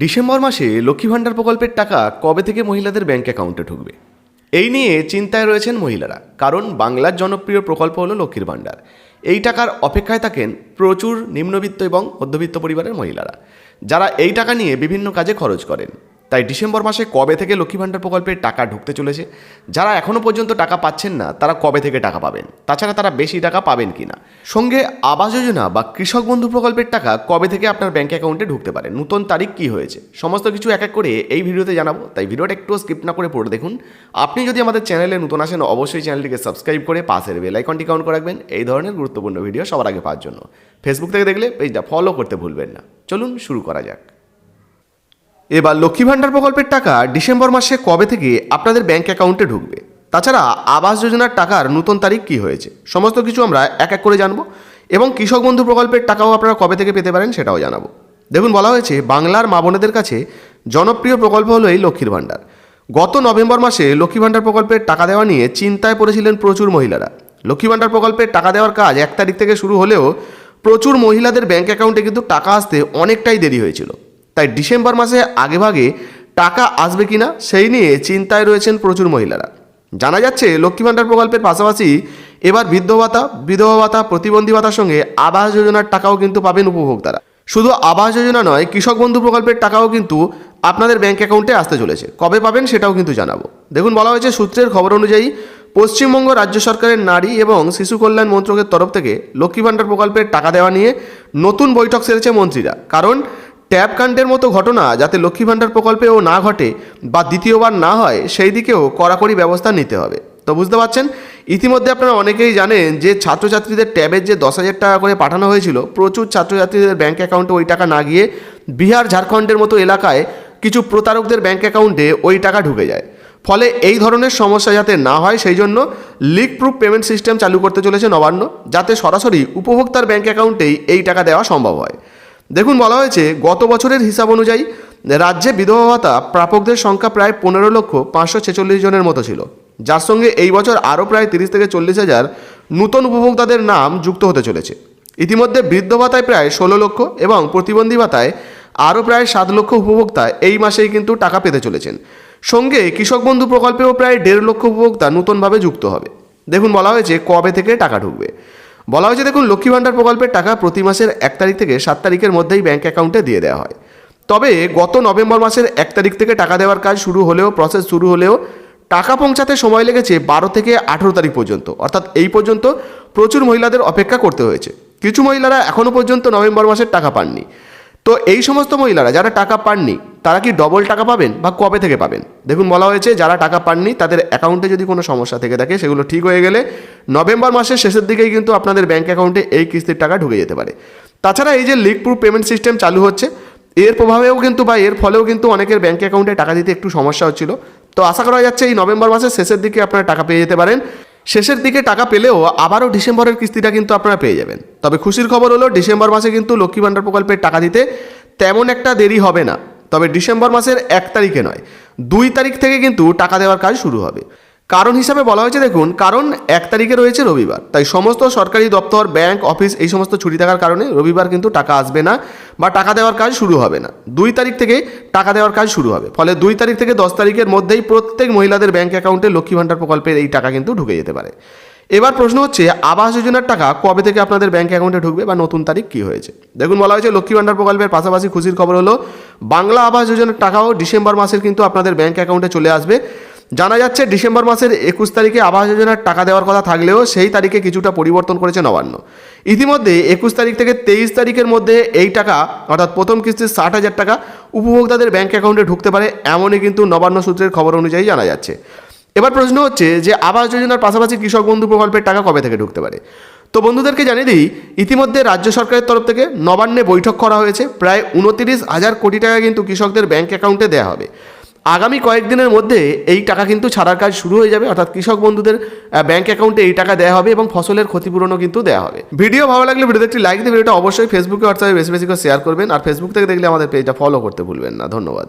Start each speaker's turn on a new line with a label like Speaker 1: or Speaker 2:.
Speaker 1: December মাসে লক্ষ্মী ভাণ্ডার প্রকল্পের টাকা কবে থেকে মহিলাদের ব্যাংক অ্যাকাউন্টে ঢুকবে? এই নিয়ে চিন্তায় রয়েছেন মহিলারা, কারণ বাংলার জনপ্রিয় প্রকল্প হলো লক্ষ্মীর ভাণ্ডার। এই টাকার অপেক্ষায় থাকেন প্রচুর নিম্নবিত্ত এবং মধ্যবিত্ত পরিবারের মহিলারা, যারা এই টাকা নিয়ে বিভিন্ন কাজে খরচ করেন। তাই ডিসেম্বর মাসে কবে থেকে লক্ষ্মী ভাণ্ডার প্রকল্পের টাকা ঢুকতে চলেছে? যারা এখনও পর্যন্ত টাকা পাচ্ছেন না, তারা কবে থেকে টাকা পাবেন? তাছাড়া তারা বেশি টাকা পাবেন কিনা? সঙ্গে আবাস যোজনা বা কৃষক বন্ধু প্রকল্পের টাকা কবে থেকে আপনার ব্যাঙ্ক অ্যাকাউন্টে ঢুকতে পারে? নতুন তারিখ কি হয়েছে? সমস্ত কিছু এক এক করে এই ভিডিওতে জানাব। তাই ভিডিওটা একটু স্কিপ না করে পড়ে দেখুন। আপনি যদি আমাদের চ্যানেলে নতুন আসেন, অবশ্যই চ্যানেলটিকে সাবস্ক্রাইব করে পাশের বেল আইকনটি কাউন্ট করে রাখবেন। এই ধরনের গুরুত্বপূর্ণ ভিডিও সবার আগে পাওয়ার জন্য। ফেসবুক থেকে দেখলে পেজটা ফলো করতে ভুলবেন না। চলুন শুরু করা যাক। এবার লক্ষ্মী ভাণ্ডার প্রকল্পের টাকা ডিসেম্বর মাসে কবে থেকে আপনাদের ব্যাংক অ্যাকাউন্টে ঢুকবে? তাছাড়া আবাস যোজনার টাকার নতুন তারিখ কি হয়েছে? সমস্ত কিছু আমরা এক এক করে জানব এবং কৃষক বন্ধু প্রকল্পের টাকাও আপনারা কবে থেকে পেতে পারেন সেটাও জানাব। দেখুন, বলা হয়েছে, বাংলার মা বোনেদের কাছে জনপ্রিয় প্রকল্প হলো এই লক্ষ্মীর ভাণ্ডার। গত নভেম্বর মাসে লক্ষ্মী ভাণ্ডার প্রকল্পের টাকা দেওয়া নিয়ে চিন্তায় পড়েছিলেন প্রচুর মহিলারা। লক্ষ্মী ভাণ্ডার প্রকল্পের টাকা দেওয়ার কাজ এক তারিখ থেকে শুরু হলেও প্রচুর মহিলাদের ব্যাংক অ্যাকাউন্টে কিন্তু টাকা আসতে অনেকটাই দেরি হয়েছিল। তাই ডিসেম্বর মাসে আগেভাগে টাকা আসবে কিনা সেই নিয়ে চিন্তায় রয়েছেন প্রচুর মহিলারা। জানা যাচ্ছে লক্ষ্মী ভাণ্ডার প্রকল্পের পাশাপাশি এবার বৃদ্ধ ভাতা, বিধবা ভাতা, প্রতিবন্ধী ভাতার সঙ্গে আবাস যোজনার টাকাও কিন্তু পাবেন উপভোক্তারা। শুধু আবাস যোজনা নয়, কৃষক বন্ধু প্রকল্পের টাকাও কিন্তু আপনাদের ব্যাঙ্ক অ্যাকাউন্টে আসতে চলেছে। কবে পাবেন সেটাও কিন্তু জানাব। দেখুন, বলা হয়েছে সূত্রের খবর অনুযায়ী পশ্চিমবঙ্গ রাজ্য সরকারের নারী এবং শিশু কল্যাণ মন্ত্রকের তরফ থেকে লক্ষ্মী ভাণ্ডার প্রকল্পের টাকা দেওয়া নিয়ে নতুন বৈঠক সেরেছে মন্ত্রীরা। কারণ ট্যাব কাণ্ডের মতো ঘটনা যাতে লক্ষ্মী ভাণ্ডার প্রকল্পেও না ঘটে বা দ্বিতীয়বার না হয়, সেই দিকেও কড়াকড়ি ব্যবস্থা নিতে হবে। তো বুঝতে পারছেন? ইতিমধ্যে আপনারা অনেকেই জানেন যে ছাত্রছাত্রীদের ট্যাবের যে দশ হাজার টাকা করে পাঠানো হয়েছিল, প্রচুর ছাত্রছাত্রীদের ব্যাঙ্ক অ্যাকাউন্টে ওই টাকা না গিয়ে বিহার, ঝাড়খণ্ডের মতো এলাকায় কিছু প্রতারকদের ব্যাঙ্ক অ্যাকাউন্টে ওই টাকা ঢুকে যায়। ফলে এই ধরনের সমস্যা যাতে না হয়, সেই জন্য লিক প্রুফ পেমেন্ট সিস্টেম চালু করতে চলেছে নবান্ন, যাতে সরাসরি উপভোক্তার ব্যাঙ্ক অ্যাকাউন্টেই এই টাকা দেওয়া সম্ভব হয়। দেখুন, বলা হয়েছে, গত বছরের হিসাব অনুযায়ী রাজ্যে বিধবা ভাতা প্রাপকদের সংখ্যা প্রায় পনেরো লক্ষ পাঁচশো ছেচল্লিশ জনের মতো ছিল। যার সঙ্গে এই বছর আরও প্রায় তিরিশ থেকে চল্লিশ হাজার নূতন উপভোক্তাদের নাম যুক্ত হতে চলেছে। ইতিমধ্যে বৃদ্ধ ভাতায় প্রায় ষোলো লক্ষ এবং প্রতিবন্ধী ভাতায় আরও প্রায় সাত লক্ষ উপভোক্তা এই মাসেই কিন্তু টাকা পেতে চলেছেন। সঙ্গে কৃষক বন্ধু প্রকল্পেও প্রায় দেড় লক্ষ উপভোক্তা নূতনভাবে যুক্ত হবে। দেখুন, বলা হয়েছে, কবে থেকে টাকা ঢুকবে। বলা হয়েছে, দেখুন, লক্ষ্মী ভাণ্ডার প্রকল্পের টাকা প্রতি মাসের এক তারিখ থেকে সাত তারিখের মধ্যেই ব্যাঙ্ক অ্যাকাউন্টে দিয়ে দেওয়া হয়। তবে গত নভেম্বর মাসের এক তারিখ থেকে টাকা দেওয়ার কাজ শুরু হলেও প্রসেস শুরু হলেও টাকা পৌঁছাতে সময় লেগেছে বারো থেকে আঠেরো তারিখ পর্যন্ত। অর্থাৎ এই পর্যন্ত প্রচুর মহিলাদের অপেক্ষা করতে হয়েছে। কিছু মহিলারা এখনও পর্যন্ত নভেম্বর মাসের টাকা পাননি। তো এই সমস্ত মহিলারা যারা টাকা পাননি, তারা কি ডবল টাকা পাবেন বা কবে থেকে পাবেন? দেখুন, বলা হয়েছে যারা টাকা পাননি, তাদের অ্যাকাউন্টে যদি কোনো সমস্যা থেকে থাকে, সেগুলো ঠিক হয়ে গেলে নভেম্বর মাসের শেষের দিকেই কিন্তু আপনাদের ব্যাঙ্ক অ্যাকাউন্টে এই কিস্তির টাকা ঢুকে যেতে পারে। তাছাড়া এই যে লিক প্রুফ পেমেন্ট সিস্টেম চালু হচ্ছে, এর প্রভাবেও কিন্তু বা এর ফলেও কিন্তু অনেকের ব্যাঙ্ক অ্যাকাউন্টে টাকা দিতে একটু সমস্যা হচ্ছিল। তো আশা করা যাচ্ছে এই নভেম্বর মাসের শেষের দিকে আপনারা টাকা পেয়ে যেতে পারেন। শেষের দিকে টাকা পেলেও আবারও ডিসেম্বরের কিস্তিটা কিন্তু আপনারা পেয়ে যাবেন। তবে খুশির খবর হলো, ডিসেম্বর মাসে কিন্তু লক্ষ্মী ভাণ্ডার প্রকল্পের টাকা দিতে তেমন একটা দেরি হবে না। তবে ডিসেম্বর মাসের এক তারিখে নয়, দুই তারিখ থেকে কিন্তু টাকা দেওয়ার কাজ শুরু হবে। কারণ হিসাবে বলা হয়েছে, দেখুন, কারণ এক তারিখে রয়েছে রবিবার। তাই সমস্ত সরকারি দপ্তর, ব্যাংক, অফিস, এই সমস্ত ছুটি থাকার কারণে রবিবার কিন্তু টাকা আসবে না বা টাকা দেওয়ার কাজ শুরু হবে না। দুই তারিখ থেকে টাকা দেওয়ার কাজ শুরু হবে। ফলে দুই তারিখ থেকে দশ তারিখের মধ্যেই প্রত্যেক মহিলাদের ব্যাংক অ্যাকাউন্টে লক্ষ্মী ভাণ্ডার প্রকল্পের এই টাকা কিন্তু ঢুকে যেতে পারে। এবার প্রশ্ন হচ্ছে, আবাস যোজনার টাকা কবে থেকে আপনাদের ব্যাঙ্ক অ্যাকাউন্টে ঢুকবে বা নতুন তারিখ কী হয়েছে? দেখুন, বলা হয়েছে লক্ষ্মী ভাণ্ডার প্রকল্পের পাশাপাশি খুশির খবর হলো, বাংলা আবাস যোজনার টাকাও ডিসেম্বর মাসের কিন্তু আপনাদের ব্যাঙ্ক অ্যাকাউন্টে চলে আসবে। জানা যাচ্ছে ডিসেম্বর মাসের একুশ তারিখে আবাস যোজনার টাকা দেওয়ার কথা থাকলেও সেই তারিখে কিছুটা পরিবর্তন করেছে নবান্ন। ইতিমধ্যে একুশ তারিখ থেকে তেইশ তারিখের মধ্যে এই টাকা, অর্থাৎ প্রথম কিস্তির ষাট হাজার টাকা, উপভোক্তাদের ব্যাঙ্ক অ্যাকাউন্টে ঢুকতে পারে, এমনই কিন্তু নবান্ন সূত্রের খবর অনুযায়ী জানা যাচ্ছে। এবার প্রশ্ন হচ্ছে যে আবাস যোজনার পাশাপাশি কৃষক বন্ধু প্রকল্পের টাকা কবে থেকে ঢুকতে পারে? তো বন্ধুদেরকে জানিয়ে দিই, ইতিমধ্যে রাজ্য সরকারের তরফ থেকে নবান্নে বৈঠক করা হয়েছে, প্রায় উনতিরিশ হাজার কোটি টাকা কিন্তু কৃষকদের ব্যাঙ্ক অ্যাকাউন্টে দেওয়া হবে। আগামী কয়েকদিনের মধ্যে এই টাকা কিন্তু ছাড়ার কাজ শুরু হয়ে যাবে, অর্থাৎ কৃষক বন্ধুদের ব্যাংক অ্যাকাউন্টে এই টাকা দেওয়া হবে এবং ফসলের ক্ষতিপূরণও কিন্তু দেওয়া হবে। ভিডিও ভালো লাগলে ভিডিওতে একটি লাইক দিয়ে ভিডিওটা অবশ্যই ফেসবুকে হোয়াটসঅ্যাপে বেশি বেশি করে শেয়ার করবেন, আর ফেসবুক থেকে দেখলে আমাদের পেজটা ফলো করতে ভুলবেন না। ধন্যবাদ।